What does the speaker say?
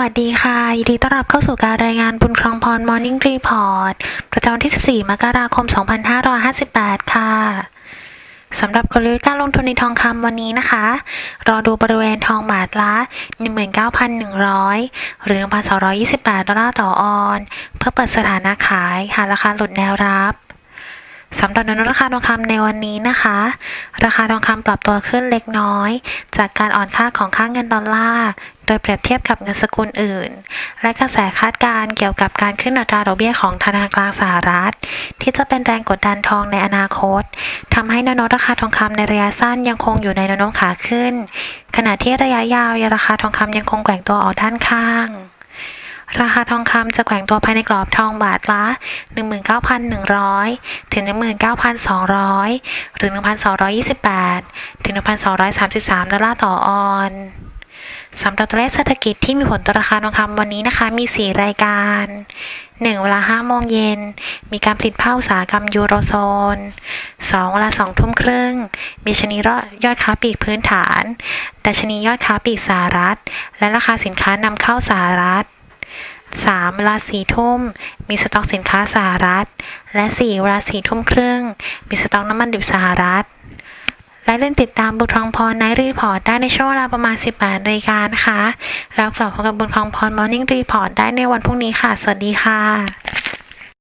วัสดีค่ะยินดีต้อนรับเข้าสู่การรายงานบุญครองพร Morning Report ประจำวันที่ 14 มกราคม 2558 ค่ะสำหรับกลยุทธ์การลงทุนในทองคำวันนี้นะคะ รอดูบริเวณทองบาทละ 19,100 หรือ1,228 ดอลลาร์ต่อออน เพื่อเปิดสถานะขาย หากราคาหลุดแนวรับ สำหรับนวโน้มราคาทองคำในวันนี้นะคะ ราคาทองคำปรับตัวขึ้นเล็กน้อย จากการอ่อนค่าของค่าเงินดอลลาร์โดยเปรียบเทียบกับเงินสกุลอื่น และกระแสคาดการณ์เกี่ยวกับการขึ้นอัตราดอกเบี้ยของธนาคารสหรัฐ ที่จะเป็นแรงกดดันทองในอนาคตทำให้นนราคาทองคำในระยะสั้นยังคงอยู่ในแนวโน้มขาขึ้น ขณะที่ระยะยาวราคาทองคำยังคงแกว่งตัวออกด้านข้าง ราคาทองคำจะแกว่งตัวภายในกรอบทองบาทละ 19,100 ถึง 19,200 หรือ 1,228 ถึง 1,233 ดอลลาร์ต่อออนสำหรับตัวเลขเศรษฐกิจที่มีผลต่อราคาทองคำวันนี้นะคะ มี 4 รายการ 1 เวลา5โมงเย็น มีการผลิตภาคอุตสาหกรรมยูโรโซน 2 เวลา2ทุ่มครึ่ง มีชนียอดค้าปลีกพื้นฐานดัชนียอดค้าปลีกสหรัฐ และราคาสินค้านำเข้าสหรัฐ 3เวลา4ทุ่ม มีสต็อกสินค้าสหรัฐ และ 4 เวลา4ทุ่มครึ่ง มีสต็อกน้ำมันดิบสหรัฐ และเล่นติดตามบุญทองพรในรีพอร์ตได้ในช่วงเวลาประมาณ 18นาฬิกานะคะ แล้วกลับพบกับบุญทองพรมอร์นิ่งรีพอร์ตได้ในวันพรุ่งนี้ค่ะ สวัสดีค่ะ